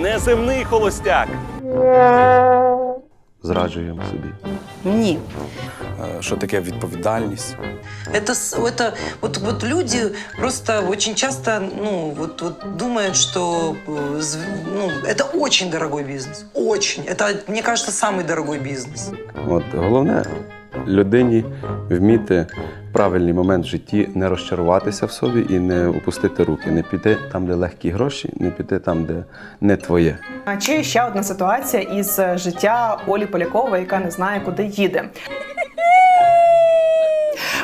Неземний холостяк. Зраджуємо собі. Ні. Е, Що таке відповідальність? Это, с- это вот, вот люди просто очень часто ну, вот, вот думают, что э, зв- ну, это очень дорогой бизнес. Очень. Это, мне кажется, самый дорогой бизнес. От головне людині вміти в правильний момент в житті не розчаруватися в собі і не опустити руки, не піти там, де легкі гроші, не піти там, де не твоє. А Чи ще одна ситуація із життя Олі Полякової, яка не знає, куди їде.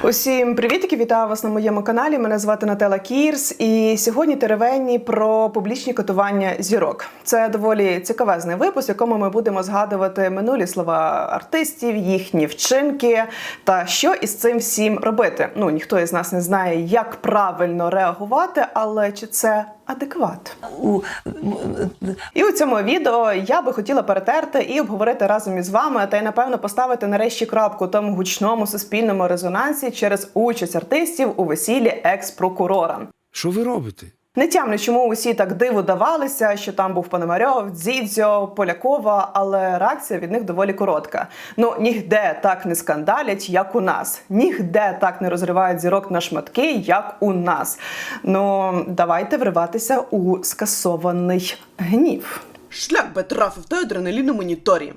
Усім привітки, вітаю вас на моєму каналі. Мене звати Натела Кірс, і сьогодні теревені про публічні котування зірок. Це доволі цікавезний випуск, в якому ми будемо згадувати минулі слова артистів, їхні вчинки та що із цим всім робити. Ну ніхто із нас не знає, як правильно реагувати, але чи це адекват? У- І у цьому відео я би хотіла перетерти і обговорити разом із вами, та й напевно поставити нарешті крапку тому гучному суспільному резонансі через участь артистів у весіллі екс-прокурора. Що ви робите? Не тямлю, чому усі так диву давалися, що там був Пономарьов, Дзідзьо, Полякова, але реакція від них доволі коротка. Ну нігде так не скандалять, як у нас. Нігде так не розривають зірок на шматки, як у нас. Ну давайте вриватися у скасований гнів. Шлях би трафив той адреналін у моніторі.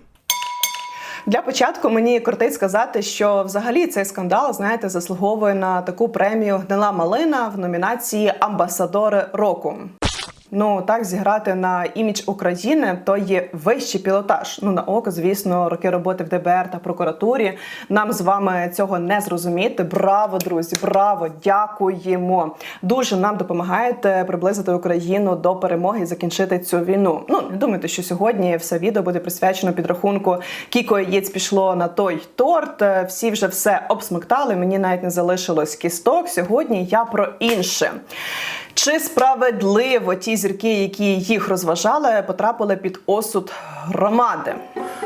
Для початку мені кортить сказати, що взагалі цей скандал, знаєте, заслуговує на таку премію Гнила Малина в номінації Амбасадори року. Ну так зіграти на імідж України то є вищий пілотаж. Ну на око, звісно, роки роботи в ДБР та прокуратурі. Нам з вами цього не зрозуміти. Браво, друзі! Браво! Дякуємо! Дуже нам допомагаєте приблизити Україну до перемоги і закінчити цю війну. Ну не думайте, що сьогодні все відео буде присвячено підрахунку кілько яєць пішло на той торт. Е, Всі вже все обсмоктали. Мені навіть не залишилось кісток. Сьогодні я про інше. Чи справедливо ті зірки, які їх розважали, потрапили під осуд громади?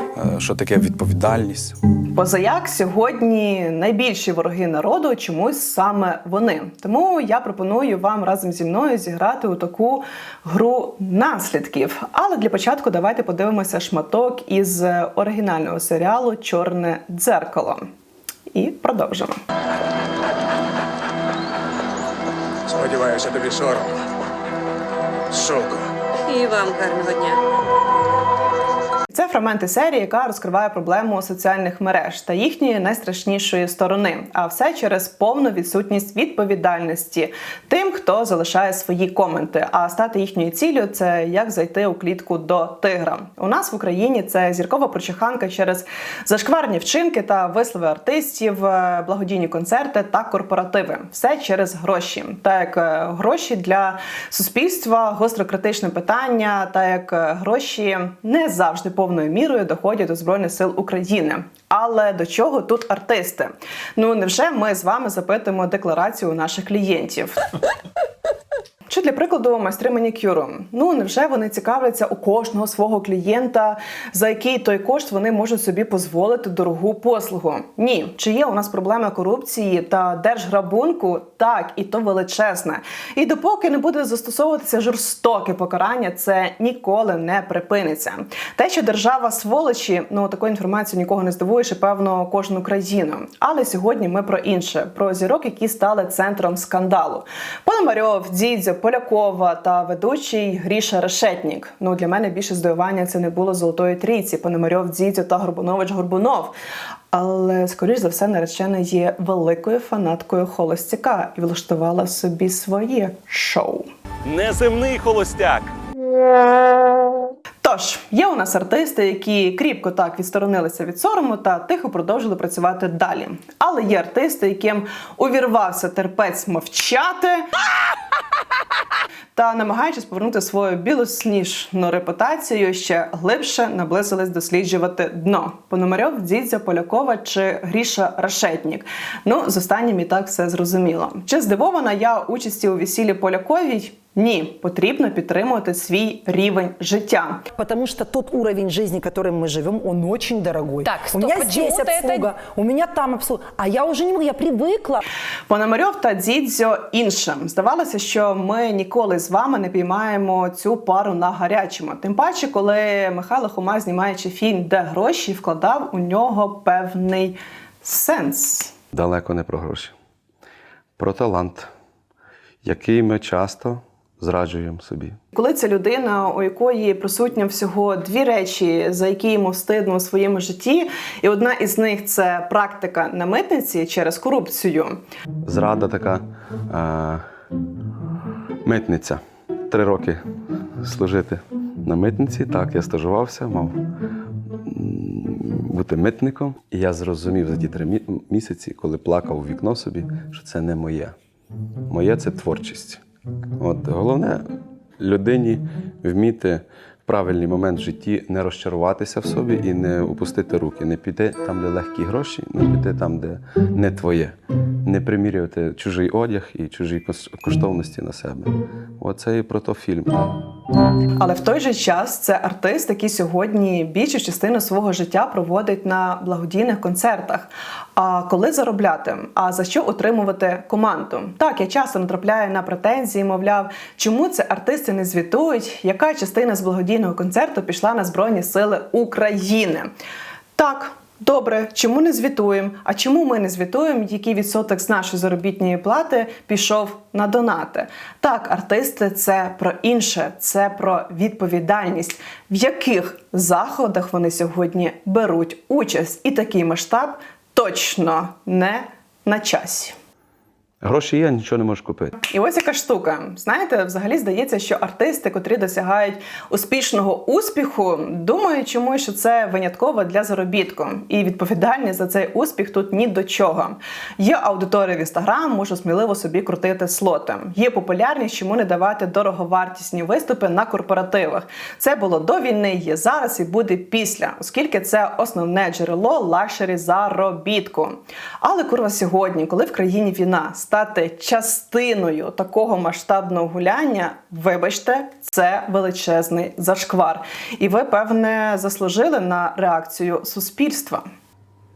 Е, Що таке відповідальність? Позаяк сьогодні найбільші вороги народу чомусь саме вони. Тому я пропоную вам разом зі мною зіграти у таку гру наслідків. Але для початку давайте подивимося шматок із оригінального серіалу Чорне дзеркало. І продовжимо. Сподіваюся, тобі соромно. Суко. І вам гарного дня. Це фрагменти серії, яка розкриває проблему соціальних мереж та їхньої найстрашнішої сторони. А все через повну відсутність відповідальності тим, хто залишає свої коменти. А стати їхньою ціллю це як зайти у клітку до тигра. У нас в Україні це зіркова прочеханка через зашкварні вчинки та вислови артистів, е, благодійні концерти та корпоративи. Все через гроші. Та як е, гроші для суспільства гостро критичне питання, та як е, гроші не завжди повною мірою доходять до збройних сил України. Але до чого тут артисти? Ну невже ми з вами запитуємо декларацію наших клієнтів? Чи для прикладу майстри манікюру? Ну невже вони цікавляться у кожного свого клієнта, за який той кошт вони можуть собі дозволити дорогу послугу? Ні, чи є у нас проблема корупції та держграбунку? Так, і то величезне. І допоки не буде застосовуватися жорстоке покарання, це ніколи не припиниться. Те, що держава сволочі, ну такою інформацією нікого не здивуєш, і певно кожну країну. Але сьогодні ми про інше: про зірок, які стали центром скандалу. Пономарьов, Дідзьо, Полякова та ведучий Гріша Решетнік. Ну для мене більше здивування це не було золотої трійці. Пономарьов, Дідзьо та Горбунович Горбунов. Але скоріш за все, наречена є великою фанаткою холостяка і влаштувала собі своє шоу. Неземний холостяк. Тож є у нас артисти, які кріпко так відсторонилися від сорому та тихо продовжили працювати далі. Але є артисти, яким увірвався терпець мовчати. Та намагаючись повернути свою білосніжну репутацію, ще глибше наблизились досліджувати дно. Пономарьов, Дзідзя, Полякова чи Гріша Рашетнік. Ну, з останнім і так все зрозуміло. Чи здивована я участі у весіллі Поляковій? Ні, потрібно підтримувати свій рівень життя. Потому что тот уровень жизни, которым мы живем, он очень дорогой. Так, у стоп, меня почему-то здесь это- обслуга, у меня там обслуга. А я уже не могу, я привыкла. Пономарьов та Дзідзьо іншим. Здавалося, що ми ніколи з вами не піймаємо цю пару на гарячому. Тим паче, коли Михайло Хома, знімаючи фільм, де гроші, вкладав у нього певний сенс. Далеко не про гроші. Про талант, який ми часто зраджуємо собі. Коли це людина, у якої присутня всього дві речі, за які йому встидно у своєму житті, і одна із них це практика на митниці через корупцію. Зрада така е, митниця. Три роки служити на митниці. Так, я стажувався, мав бути митником. І я зрозумів за ті три місяці, коли плакав у вікно собі, що це не моє. Моє це творчість. От головне людині вміти в правильний момент в житті не розчаруватися в собі і не опустити руки, не піти там, де легкі гроші, не піти там, де не твоє, не примірювати чужий одяг і чужі коштовності на себе. Оце і про то фільм. Але в той же час це артист, який сьогодні більшу частину свого життя проводить на благодійних концертах. А коли заробляти? А за що отримувати команду? Так, я часто натрапляю на претензії, мовляв, чому це артисти не звітують, яка частина з благодійного концерту пішла на Збройні Сили України. Так. Добре, чому не звітуємо? А чому ми не звітуємо, який відсоток з нашої заробітної плати пішов на донати? Так, артисти це про інше, це про відповідальність, в яких заходах вони сьогодні беруть участь, і такий масштаб точно не на часі. Гроші є, нічого не можеш купити. І ось яка штука. Знаєте, взагалі здається, що артисти, котрі досягають успішного успіху, думають чомусь, що це винятково для заробітку. І відповідальність за цей успіх тут ні до чого. Є аудиторія в інстаграм, можу сміливо собі крутити слоти. Є популярність, чому не давати дороговартісні виступи на корпоративах. Це було до війни, є зараз і буде після, оскільки це основне джерело лакшері заробітку. Але курва сьогодні, коли в країні війна, стати частиною такого масштабного гуляння, вибачте, це величезний зашквар. І ви, певне, заслужили на реакцію суспільства.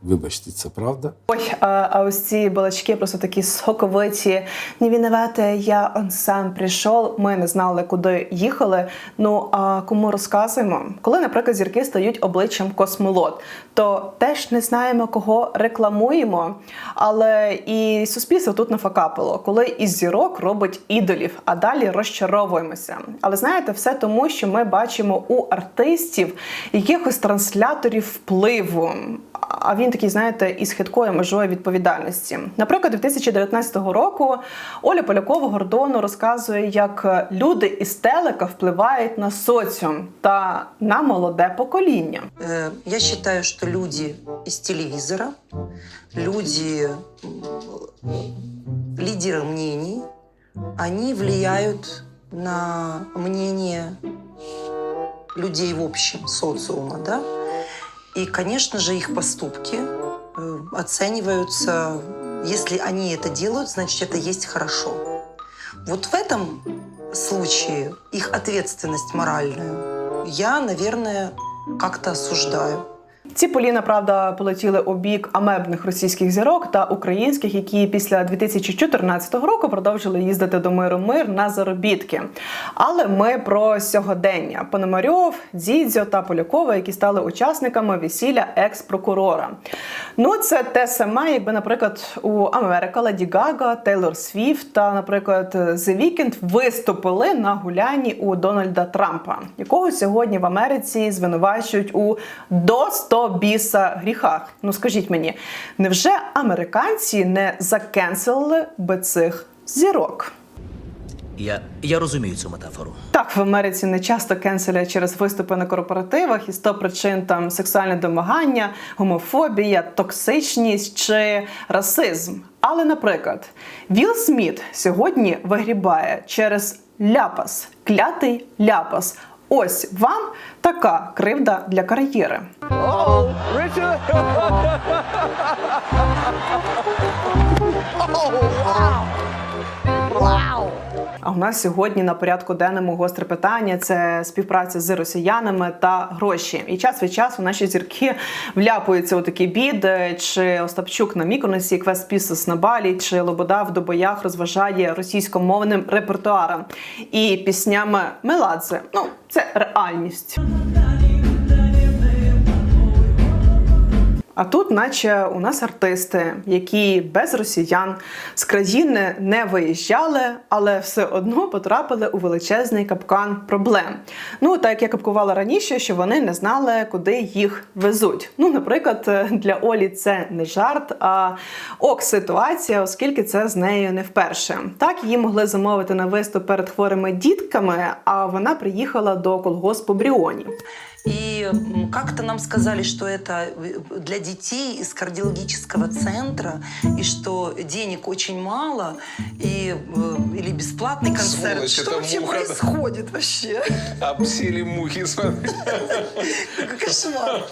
Вибачте, це правда? Ой, а, а ось ці балачки просто такі соковиті. Не винувати, я он сам прийшов. Ми не знали, куди їхали. Ну а кому розказуємо? Коли, наприклад, зірки стають обличчям космолот, то теж не знаємо, кого рекламуємо. Але і суспільство тут нафакапило, коли із зірок робить ідолів, а далі розчаровуємося. Але знаєте, все тому, що ми бачимо у артистів якихось трансляторів впливу. А він такий, знаєте, із хиткою межою відповідальності. Наприклад, 2019 року Оля Полякова Гордону розказує, як люди із телека впливають на соціум та на молоде покоління. Э, Я считаю, что люди из телевизора, люди, м, лидеры мнений, они влияют на мнение людей в общем, социума, да? И, конечно же, их поступки э, оцениваются, если они это делают, значит, это есть хорошо. Вот в этом случае их ответственность моральную я, наверное, как-то осуждаю. Ці поліна, правда, полетіли у бік амебних російських зірок та українських, які після 2014 року продовжили їздити до миру мир на заробітки. Але ми про сьогодення: Пономарьов, Дзідзьо та Полякова, які стали учасниками весілля екс-прокурора. Ну, це те саме, якби, наприклад, у Америка Леді Гага, Тейлор Свіфт та, наприклад, The Weeknd виступили на гулянні у Дональда Трампа, якого сьогодні в Америці звинувачують у до 100 біса гріхах. Ну скажіть мені, невже американці не закенселили би цих зірок? Я, я розумію цю метафору. Так, в Америці не часто кенселять через виступи на корпоративах і 100 причин там сексуальне домагання, гомофобія, токсичність чи расизм. Але, наприклад, Вілл Сміт сьогодні вигрібає через ляпас, клятий ляпас. Ось вам така кривда для кар'єри. А у нас сьогодні на порядку денному гостре питання це співпраця з росіянами та гроші. І час від часу наші зірки вляпуються у такі біди. Чи Остапчук на Міконосі, Квест Пісос на Балі, чи Лобода в Добоях розважає російськомовним репертуаром і піснями Меладзе. Ну це реальність. А тут, наче у нас артисти, які без росіян з країни не виїжджали, але все одно потрапили у величезний капкан проблем. Ну так як я капкувала раніше, що вони не знали, куди їх везуть. Ну, наприклад, для Олі це не жарт, а ок ситуація, оскільки це з нею не вперше. Так її могли замовити на виступ перед хворими дітками, а вона приїхала до колгоспу Бріоні. И м, как-то нам сказали, что это э, для детей из кардиологического центра, и что денег очень мало, и, э, или бесплатный концерт. Сволочь, что это вообще муха, да. происходит вообще? Обсели мухи, смотри. Какой кошмар.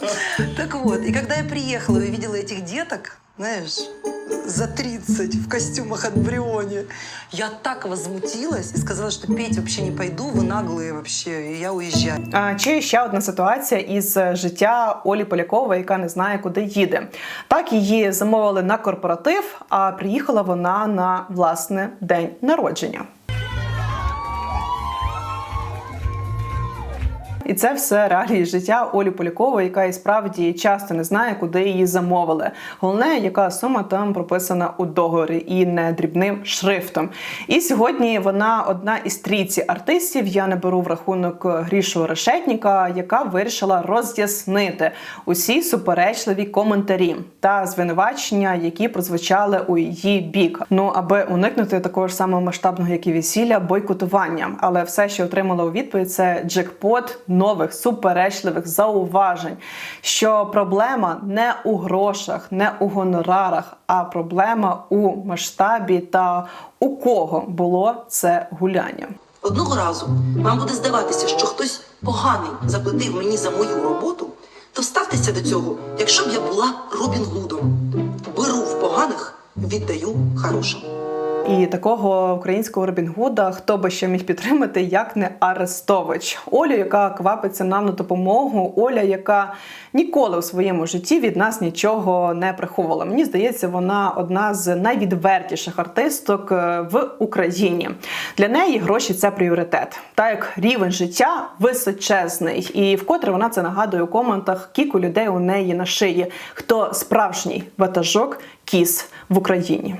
Так вот, и когда я приехала и увидела этих деток, знаешь, за 30 в костюмах от Бриони, я так возмутилась и сказала, что петь вообще не пойду, вы наглые вообще, и я уезжаю. А, Чи ще одна ситуація із життя Олі Полякової, яка не знає, куди їде. Так її замовили на корпоратив, а приїхала вона на власне день народження. І це все реалії життя Олі Полякової, яка і справді часто не знає, куди її замовили. Головне, яка сума там прописана у договорі і не дрібним шрифтом. І сьогодні вона одна із трійці артистів. Я не беру в рахунок Грішу Решетніка, яка вирішила роз'яснити усі суперечливі коментарі та звинувачення, які прозвучали у її бік. Ну аби уникнути такого ж самого масштабного, як і весілля, бойкотування. Але все, що отримала у відповідь, це джекпот нових суперечливих зауважень, що проблема не у грошах, не у гонорарах, а проблема у масштабі та у кого було це гуляння. Одного разу вам буде здаватися, що хтось поганий заплатив мені за мою роботу, то ставтеся до цього, якщо б я була Робін Гудом. Беру в поганих, віддаю хорошим. І такого українського Робін Гуда хто би ще міг підтримати, як не Арестович. Олю, яка квапиться нам на допомогу, Оля, яка ніколи у своєму житті від нас нічого не приховувала. Мені здається, вона одна з найвідвертіших артисток е, в Україні. Для неї гроші це пріоритет, так як рівень життя височезний. І вкотре вона це нагадує у коментах кілька людей у неї на шиї. Хто справжній ватажок кіс в Україні?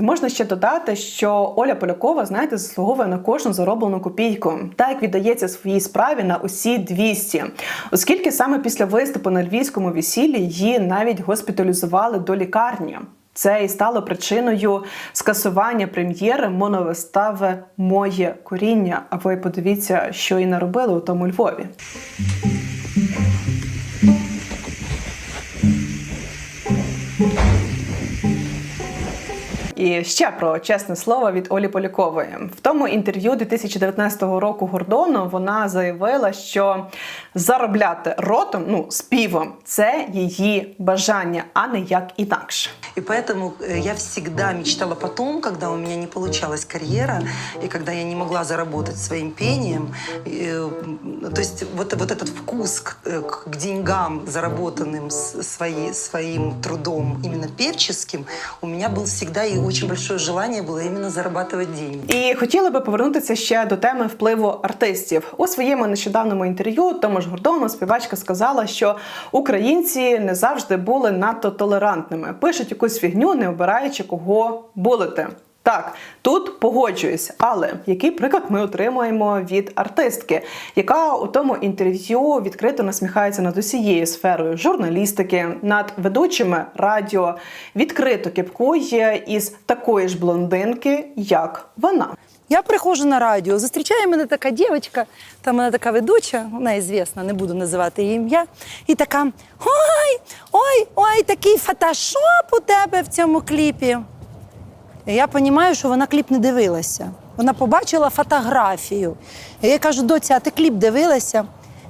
І Можна ще додати, що Оля Полякова, знаєте, заслуговує на кожну зароблену копійку, так як віддається своїй справі на усі 200. Оскільки саме після виступу на львівському весіллі її навіть госпіталізували до лікарні. Це і стало причиною скасування прем'єри моновистави Моє коріння. А ви подивіться, що і наробили у тому Львові. І ще про чесне слово від Олі Полякової. В тому інтерв'ю 2019 року Гордону вона заявила, що заробляти ротом, ну співом, це її бажання, а не як інакше. И поэтому э, я всегда мечтала потом, когда у меня не получалась карьера, и когда я не могла заработать своим пением. э, м, То есть вот, вот этот вкус к, э, к деньгам, заработанным с- свои, своим трудом, именно певческим, у меня был всегда и очень большое желание было именно зарабатывать деньги. І хотіла би повернутися ще до теми впливу артистів. У своєму нещодавному інтерв'ю Томаш ж Гордону співачка сказала, що українці не завжди були надто толерантними. Пишуть якусь фігню, не обираючи кого булити. Так, тут погоджуюсь, але який приклад ми отримуємо від артистки, яка у тому інтерв'ю відкрито насміхається над усією сферою журналістики, над ведучими радіо, відкрито кіпкує із такої ж блондинки, як вона. Я приходжу на радіо, зустрічає мене така дівчинка, там вона така ведуча, вона звісна, не буду називати її ім'я. І така: ой, ой, ой, такий фотошоп у тебе в цьому кліпі. Я розумію, що вона кліп не дивилася. Вона побачила фотографію. Я кажу, доця, а ти кліп дивилася?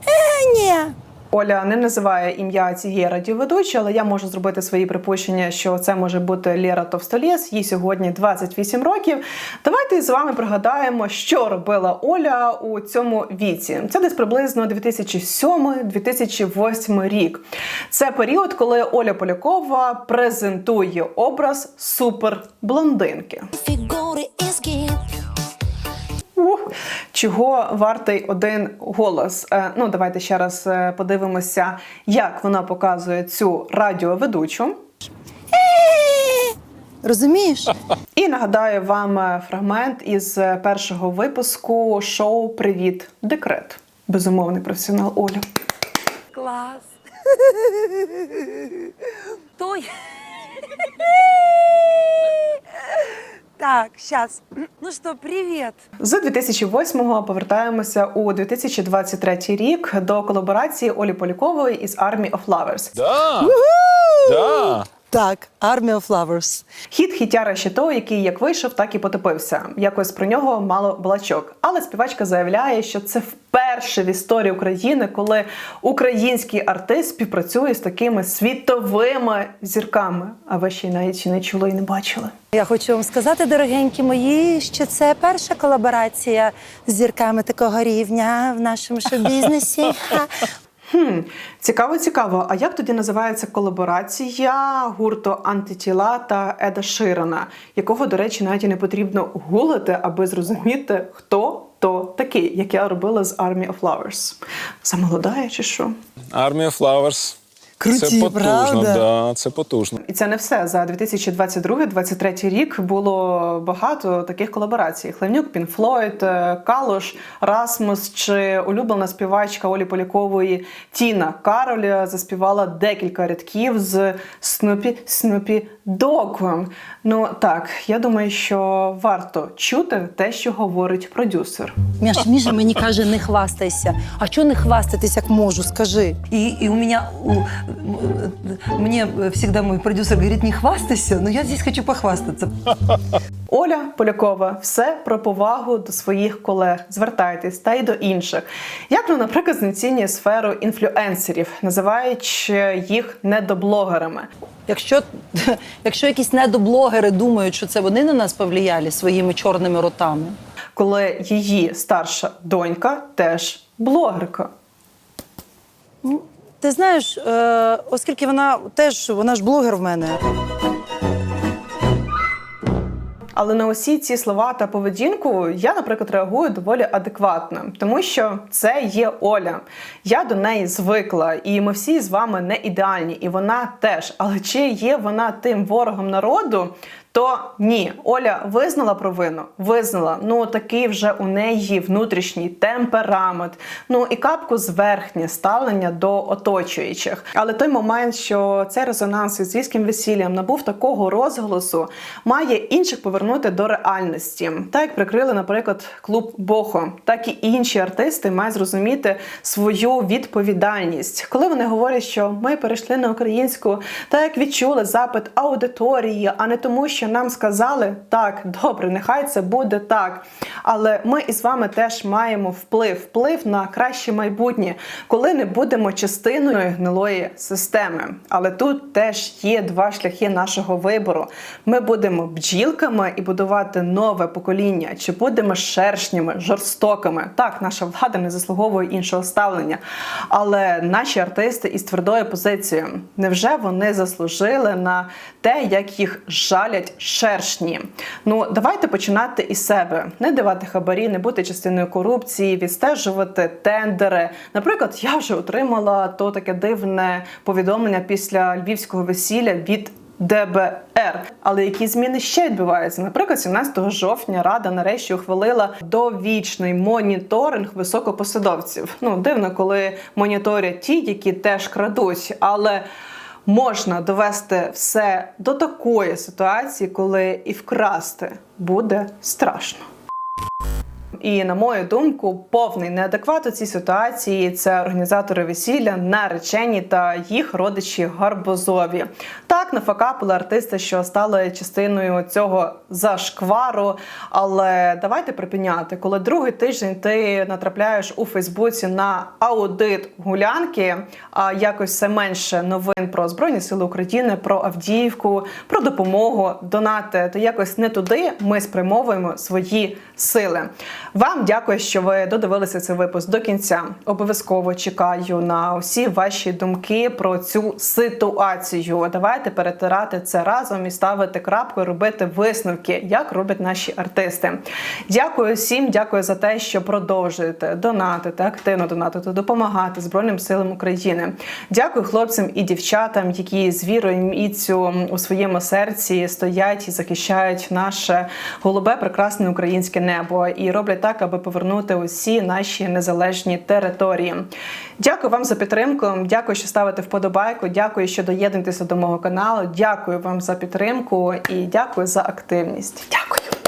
Е, ні. Оля не називає ім'я цієї радіоведучої, але я можу зробити свої припущення, що це може бути Лєра Товстолєс. Їй сьогодні 28 років. Давайте з вами пригадаємо, що робила Оля у цьому віці. Це десь приблизно 2007-2008 рік. Це період, коли Оля Полякова презентує образ суперблондинки. Чого вартий один голос? Е, ну, давайте ще раз е, подивимося, як вона показує цю радіоведучу. Розумієш? І нагадаю вам е, фрагмент із першого випуску шоу Привіт, декрет. Безумовний професіонал Оля. Клас. Той. Так, щас. Ну що, привіт. З 2008-го повертаємося у 2023 рік до колаборації Олі Полякової із Army of Lovers. Да. Да. Так, Army of Flowers. Хіт хітяра ще того, який як вийшов, так і потопився. Якось про нього мало балачок. Але співачка заявляє, що це вперше в історії України, коли український артист співпрацює з такими світовими зірками. А ви ще й навіть не чули і не бачили. Я хочу вам сказати, дорогенькі мої, що це перша колаборація з зірками такого рівня в нашому шоу-бізнесі. Хм, цікаво, цікаво. А як тоді називається колаборація гурту Антитіла та Еда Ширана, якого, до речі, навіть і не потрібно гуглити, аби зрозуміти, хто то такий, як я робила з Army of Flowers. Замолодає чи що? Армія Flowers. Круті, це потужно, правда? да, це потужно. І це не все. За 2022-2023 рік було багато таких колаборацій: Хлевнюк, Пін Флойд, е, Калош, Расмус чи улюблена співачка Олі Полякової Тіна Кароль заспівала декілька рядків з Снупі Снупі Догом. Ну так, я думаю, що варто чути те, що говорить продюсер. Міша, Міша мені каже, не хвастайся. А чого не хвастатись, як можу, скажи. И, и у меня, у, мне всегда мой продюсер говорит, не хвастайся, но я здесь хочу похвастаться. Оля Полякова, все про повагу до своїх колег. Звертайтесь та й до інших. Як ну, наприклад, знецінює сферу інфлюенсерів, називаючи їх недоблогерами. Якщо, якщо якісь недоблогери думають, що це вони на нас повлияли своїми чорними ротами. коли її старша донька теж блогерка. Ти знаєш, е, оскільки вона теж вона ж блогер в мене. Але на усі ці слова та поведінку я, наприклад, реагую доволі адекватно, тому що це є Оля. Я до неї звикла, і ми всі з вами не ідеальні, і вона теж. Але чи є вона тим ворогом народу? То ні, Оля визнала провину, визнала. Ну такий вже у неї внутрішній темперамент. Ну і капку зверхнє ставлення до оточуючих. Але той момент, що цей резонанс із звіським весіллям набув такого розголосу, має інших повернути до реальності. Так як прикрили, наприклад, клуб Бохо, так і інші артисти мають зрозуміти свою відповідальність, коли вони говорять, що ми перейшли на українську, так як відчули запит аудиторії, а не тому, що нам сказали так, добре, нехай це буде так. Але ми із вами теж маємо вплив, вплив на краще майбутнє, коли не будемо частиною гнилої системи. Але тут теж є два шляхи нашого вибору. Ми будемо бджілками і будувати нове покоління, чи будемо шершнями, жорстокими. Так, наша влада не заслуговує іншого ставлення. Але наші артисти із твердою позицією, невже вони заслужили на те, як їх жалять шершні? Ну давайте починати із себе, не давати хабарі, не бути частиною корупції, відстежувати тендери. Наприклад, я вже отримала то таке дивне повідомлення після львівського весілля від. ДБР, але які зміни ще відбуваються? Наприклад, 17 жовтня Рада нарешті ухвалила довічний моніторинг високопосадовців. Ну дивно, коли моніторять ті, які теж крадуть, але можна довести все до такої ситуації, коли і вкрасти буде страшно. І на мою думку, повний неадекват у цій ситуації це організатори весілля, наречені та їх родичі гарбузові. Так нафакапили артисти, що стали частиною цього зашквару. Але давайте припиняти, коли другий тиждень ти натрапляєш у Фейсбуці на аудит гулянки, а якось все менше новин про збройні сили України, про Авдіївку, про допомогу, донати, то якось не туди ми спрямовуємо свої сили. Вам дякую, що ви додивилися цей випуск до кінця. Обов'язково чекаю на усі ваші думки про цю ситуацію. Давайте перетирати це разом і ставити крапку, робити висновки, як роблять наші артисти. Дякую всім, дякую за те, що продовжуєте донатити, активно донатити, допомагати Збройним силам України. Дякую хлопцям і дівчатам, які з вірою міцю у своєму серці стоять і захищають наше голубе прекрасне українське небо і роблять так, аби повернути усі наші незалежні території. Дякую вам за підтримку. Дякую, що ставите вподобайку. Дякую, що доєднуєтеся до мого каналу. Дякую вам за підтримку і дякую за активність. Дякую.